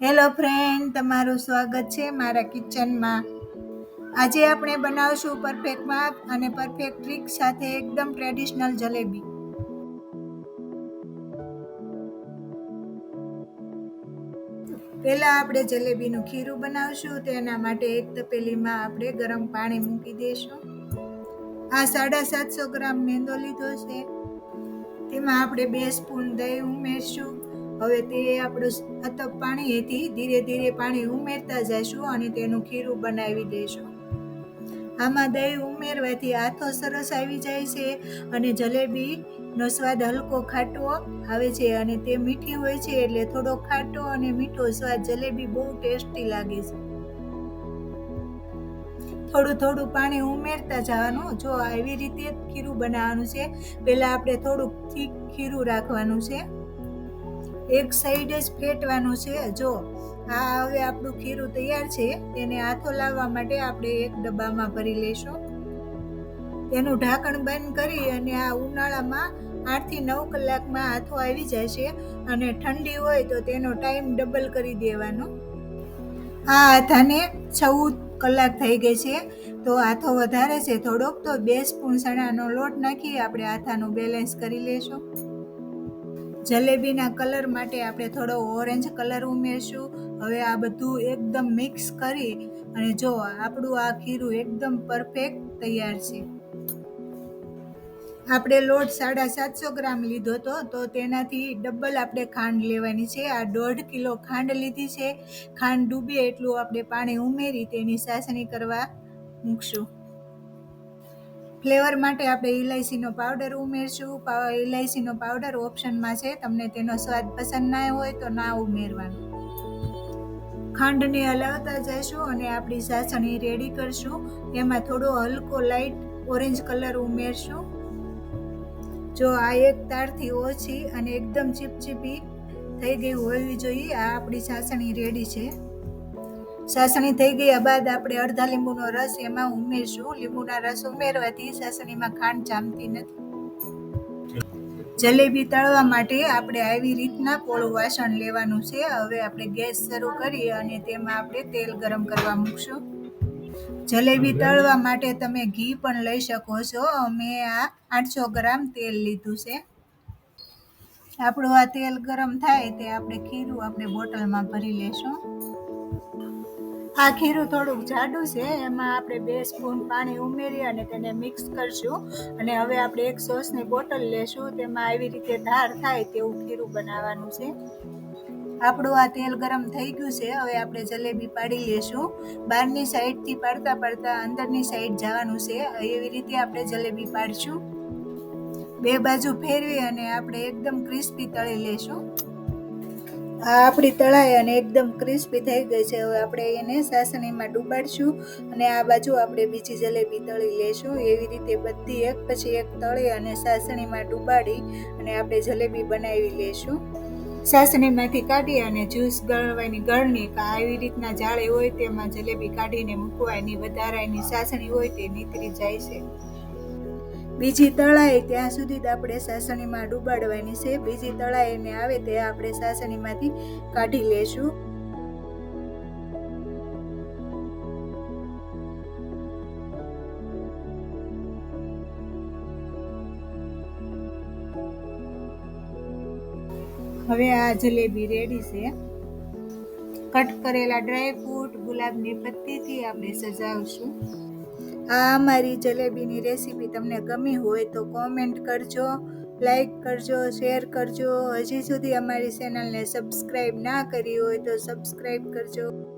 Hello friend તમારું સ્વાગત છે મારા કિચનમાં આજે આપણે બનાવશું પરફેક્ટ માપ અને પરફેક્ટ ટ્રીક સાથે એકદમ ટ્રેડિશનલ જલેબી. પહેલાં આપણે જલેબીનું ખીરું બનાવશું, તેના માટે એક તપેલીમાં આપણે ગરમ પાણી મૂકી દઈશું. આ સાડા સાતસો ગ્રામ મેંદો લીધો છે. તેમાં આપણે બે સ્પૂન દહીં ઉમેરશું. હવે તે આપણું અતપ પાણીથી ધીરે ધીરે પાણી ઉમેરતા જઈશું અને તેનું ખીરું બનાવી દઈશું આમાં દહીં ઉમેરવાથી આથો સરસ આવી જાય છે અને જલેબીનો સ્વાદ હલકો ખાટો આવે છે અને તે મીઠી હોય છે એટલે થોડો ખાટો અને મીઠો સ્વાદ જલેબી બહુ ટેસ્ટી લાગે છે. થોડું થોડું પાણી ઉમેરતા જવાનું. જો આવી રીતે ખીરું બનાવવાનું છે, પહેલાં આપણે થોડુંક થીક ખીરું રાખવાનું છે. એક સાઈડ જ ફેટવાનું છે. જો આ હવે આપણું ખીરું તૈયાર છે, તેને હાથો લાવવા માટે આપણે એક ડબ્બામાં ભરી લેશું. તેનું ઢાંકણ બંધ કરી અને આ ઉનાળામાં આઠથી નવ કલાકમાં હાથો આવી જાય છે અને ઠંડી હોય તો તેનો ટાઈમ ડબલ કરી દેવાનો. આ આથાને ચૌદ કલાક થઈ ગઈ છે, તો આથો વધારે છે થોડોક, તો બે સ્પૂન ચણાનો લોટ નાખી આપણે આથાનું બેલેન્સ કરી લેશું. જલેબીના કલર માટે આપણે થોડો ઓરેન્જ કલર ઉમેરશું. હવે આ બધું એકદમ મિક્સ કરી અને જો આપણું આ ખીરું એકદમ પરફેક્ટ તૈયાર છે. આપણે લોટ સાડા સાતસો ગ્રામ લીધો હતો, તો તેનાથી ડબલ આપણે ખાંડ લેવાની છે. આ દોઢ કિલો ખાંડ લીધી છે. ખાંડ ડૂબે એટલું આપણે પાણી ઉમેરી તેની સાસણી કરવા મૂકશું. ફ્લેવર માટે આપણે ઇલાયચીનો પાવડર ઉમેરશું. ઇલાયચીનો પાવડર ઓપ્શનમાં છે. તમને તેનો સ્વાદ પસંદ ના હોય તો ના ઉમેરવાનો. ખાંડને હલાવતા જઈશું અને આપણી સાસણી રેડી કરશું. એમાં થોડો હલકો લાઇટ ઓરેન્જ કલર ઉમેરશું. જો આ એક તારથી ઓછી અને એકદમ ચીપચીપી થઈ ગઈ હોવી જોઈએ, આ આપણી સાસણી રેડી છે. સાસણી થઈ ગયા બાદ આપણે અડધા લીંબુનો રસ એમાં ઉમેરશું. લીંબુના રસ ઉમેરવાથી સાસણીમાં ખાંડ જામતી નથી. જલેબી તળવા માટે આપણે આવી રીતના પોળું વાસણ લેવાનું છે. હવે આપણે ગેસ શરૂ કરી અને તેમાં આપણે તેલ ગરમ કરવા મૂકશું. જલેબી તળવા માટે તમે ઘી પણ લઈ શકો છો. અમે આ આઠસો ગ્રામ તેલ લીધું છે. આપણું આ તેલ ગરમ થાય તે આપણે ખીરું આપણે બોટલમાં ભરી લેશું. આ ખીરું થોડુંક જાડું છે, એમાં આપણે બે સ્પૂન પાણી ઉમેરી અને તેને મિક્સ કરશું. અને હવે આપણે એક સોસની બોટલ લેશું, તેમાં આવી રીતે ધાર થાય તેવું ખીરું બનાવવાનું છે. આપણું આ તેલ ગરમ થઈ ગયું છે, હવે આપણે જલેબી પાડી લેશું. બહારની સાઈડથી પાડતા પાડતા અંદરની સાઈડ જવાનું છે, એવી રીતે આપણે જલેબી પાડશું. બે બાજુ ફેરવી અને આપણે એકદમ ક્રિસ્પી તળી લેશું. આ આપણી તળાઈ અને એકદમ ક્રિસ્પી થઈ ગઈ છે. હવે આપણે એને સાસણીમાં ડૂબાડશું અને આ બાજુ આપણે બીજી જલેબી તળી લેશું. એવી રીતે બધી એક પછી એક તળી અને સાસણીમાં ડૂબાડી અને આપણે જલેબી બનાવી લેશું. સાસણીમાંથી કાઢી અને જ્યુસ ગળવાની ગળની આવી રીતના જાળી હોય તેમાં જલેબી કાઢીને મૂકવાની. વધારાની સાસણી હોય તે નીતરી જાય છે. બીજી તળાઈ ત્યાં સુધી જ આપણે સાસણીમાં ડૂબાડવાની છે. બીજી તળાઈને આવે તે આપણે સાસણીમાંથી કાઢી લેશું. હવે આ જલેબી રેડી છે. કટ કરેલા ડ્રાય ફ્રૂટ, ગુલાબની પત્તીથી આપણે સજાવશું. આ અમારી જલેબીની રેસીપી તમને ગમી હોય તો કોમેન્ટ કરજો લાઈક કરજો શેર કરજો. હજી સુધી અમારી ચેનલને સબસ્ક્રાઈબ ના કરી હોય તો સબસ્ક્રાઈબ કરજો.